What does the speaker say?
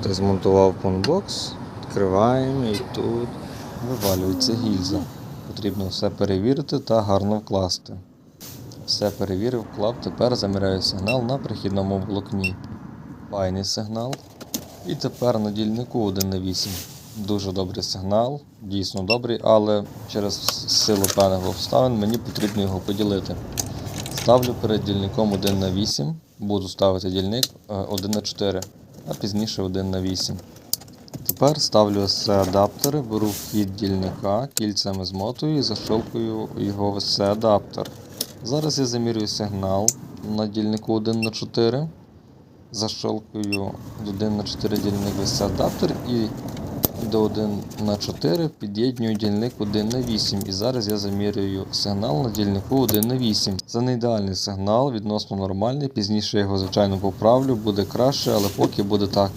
Хтось змонтував пунбокс, відкриваємо і тут вивалюється гільза. Потрібно все перевірити та гарно вкласти. Все перевірив, вклав, тепер заміряю сигнал на прихідному волокні. Файний сигнал. І тепер на дільнику 1 на 8. Дуже добрий сигнал, дійсно добрий, але через силу певних обставин мені потрібно його поділити. Ставлю перед дільником 1 на 8, буду ставити дільник е, 1 на 4, а пізніше 1 на 8. Тепер ставлю все адаптери, беру вхід дільника, кільцями змотую і защолкую його в все адаптер. Зараз я замірюю сигнал на дільнику 1 на 4. Зашелкую 1 на 4 дільник весь адаптер і до 1 на 4 під'єднюю дільник 1 на 8. І зараз я замірюю сигнал на дільнику 1 на 8. Це не ідеальний сигнал, відносно нормальний. Пізніше його, звичайно, поправлю, буде краще, але поки буде так.